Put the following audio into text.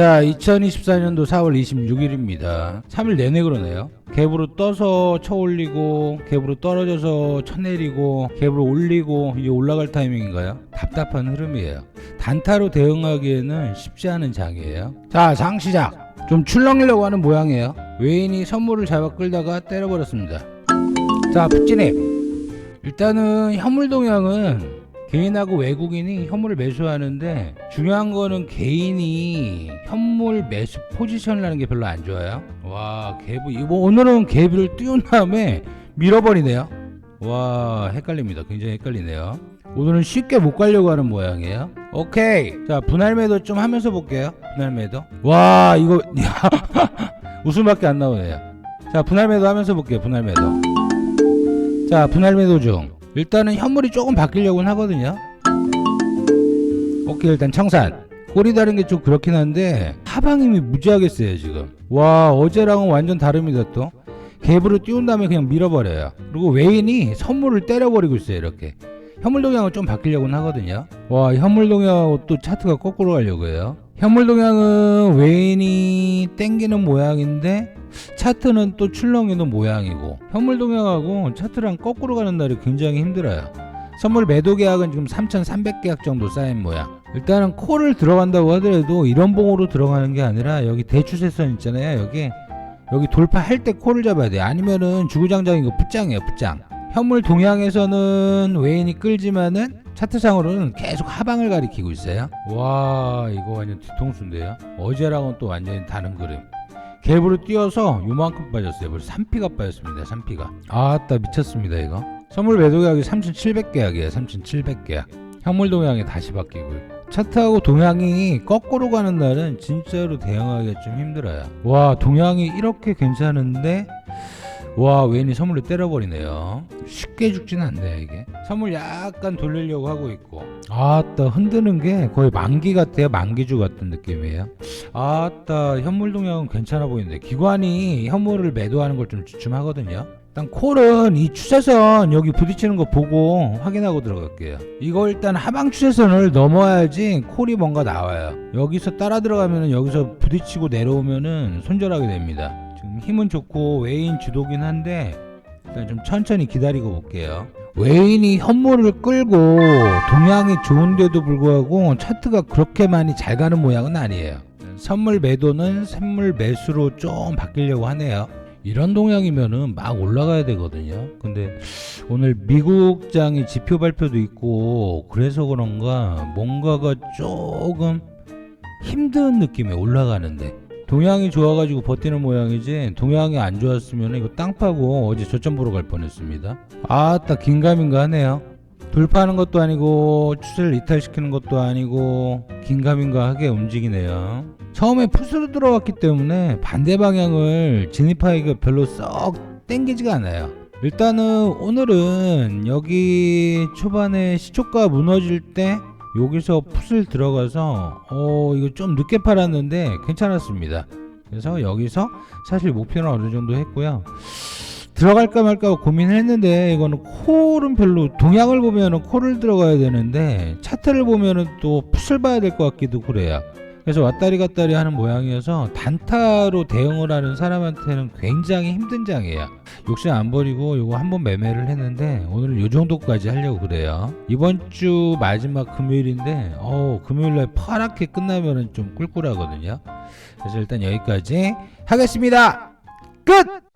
자, 2024년도 4월 26일입니다. 3일 내내 그러네요. 갭으로 떠서 쳐 올리고, 갭으로 떨어져서 쳐 내리고, 갭으로 올리고, 이제 올라갈 타이밍인가요? 답답한 흐름이에요. 단타로 대응하기에는 쉽지 않은 장이에요. 자, 장 시작! 좀 출렁이려고 하는 모양이에요. 외인이 선물을 잡아 끌다가 때려버렸습니다. 자, 풋진입! 일단은 현물 동향은 개인하고 외국인이 현물을 매수하는데 중요한 거는 개인이 현물 매수 포지션을 하는 게 별로 안 좋아요. 와, 개부 이거 오늘은 개부를 띄운 다음에 밀어버리네요. 와, 헷갈립니다. 굉장히 헷갈리네요. 오늘은 쉽게 못 가려고 하는 모양이에요. 오케이. 자, 분할 매도 좀 하면서 볼게요. 분할 매도. 와, 이거 웃음밖에 안 나오네요. 자, 분할 매도 하면서 볼게요. 분할 매도. 자, 분할 매도 중. 일단은 현물이 조금 바뀌려고는 하거든요. 오케이, 일단 청산. 꼬리 다른 게 좀 그렇긴 한데 하방 힘이 무지하게 세요 지금. 와 어제랑은 완전 다릅니다 또. 갭으로 띄운 다음에 그냥 밀어버려요. 그리고 외인이 선물을 때려버리고 있어요 이렇게. 현물 동향은 좀 바뀌려고는 하거든요. 와 현물 동향하고 또 차트가 거꾸로 가려고 해요. 현물 동향은 외인이 땡기는 모양인데 차트는 또 출렁이는 모양이고 현물 동향하고 차트랑 거꾸로 가는 날이 굉장히 힘들어요. 선물 매도 계약은 지금 3,300계약 정도 쌓인 모양. 일단은 콜을 들어간다고 하더라도 이런 봉으로 들어가는 게 아니라 여기 대추세선 있잖아요. 여기 여기 돌파할 때 콜을 잡아야 돼요. 아니면은 주구장창 이거 풋장이에요. 풋장. 현물 동향에서는 외인이 끌지만은 차트상으로는 계속 하방을 가리키고 있어요. 와 이거 완전 뒤통수인데요. 어제랑은 또 완전히 다른 그림. 갭으로 뛰어서 요만큼 빠졌어요. 벌써 3피가 빠졌습니다. 3피가. 아따 미쳤습니다 이거. 선물 매도 계약이 3,700계약이에요. 3,700계약. 현물 동향이 다시 바뀌고요. 차트하고 동향이 거꾸로 가는 날은 진짜로 대응하기가 좀 힘들어요. 와 동향이 이렇게 괜찮은데 와 웬이 선물로 때려버리네요. 쉽게 죽진 않네요 이게. 선물 약간 돌리려고 하고 있고. 아따 흔드는 게 거의 만기 같아요. 만기주 같은 느낌이에요. 아따 현물 동향은 괜찮아 보이는데 기관이 현물을 매도하는 걸 좀 주춤하거든요. 일단 콜은 이 추세선 여기 부딪히는 거 보고 확인하고 들어갈게요. 이거 일단 하방 추세선을 넘어야지 콜이 뭔가 나와요. 여기서 따라 들어가면은 여기서 부딪히고 내려오면은 손절하게 됩니다. 지금 힘은 좋고 외인 주도긴 한데 일단 좀 천천히 기다리고 볼게요. 외인이 현물을 끌고 동향이 좋은데도 불구하고 차트가 그렇게 많이 잘 가는 모양은 아니에요. 선물 매도는 선물 매수로 좀 바뀌려고 하네요. 이런 동향이면은 막 올라가야 되거든요. 근데 오늘 미국장이 지표 발표도 있고 그래서 그런가 뭔가가 조금 힘든 느낌에 올라가는데 동향이 좋아가지고 버티는 모양이지 동향이 안 좋았으면 이거 땅 파고 어제 저점 보러 갈 뻔했습니다. 아따 긴가민가 하네요. 돌파하는 것도 아니고 추세를 이탈시키는 것도 아니고 긴가민가하게 움직이네요. 처음에 푸스로 들어왔기 때문에 반대 방향을 진입하기가 별로 썩 땡기지가 않아요. 일단은 오늘은 여기 초반에 시초가 무너질 때 여기서 풋을 들어가서 어 이거 좀 늦게 팔았는데 괜찮았습니다. 그래서 여기서 사실 목표는 어느 정도 했고요. 들어갈까 말까 고민했는데 이거는 콜은 별로 동향을 보면은 콜을 들어가야 되는데 차트를 보면은 또 풋을 봐야 될 것 같기도 그래요. 그래서 왔다리 갔다리 하는 모양이어서 단타로 대응을 하는 사람한테는 굉장히 힘든 장이에요. 욕심 안 버리고 이거 한 번 매매를 했는데 오늘 요 정도까지 하려고 그래요. 이번 주 마지막 금요일인데 어 금요일날 파랗게 끝나면은 좀 꿀꿀하거든요. 그래서 일단 여기까지 하겠습니다. 끝!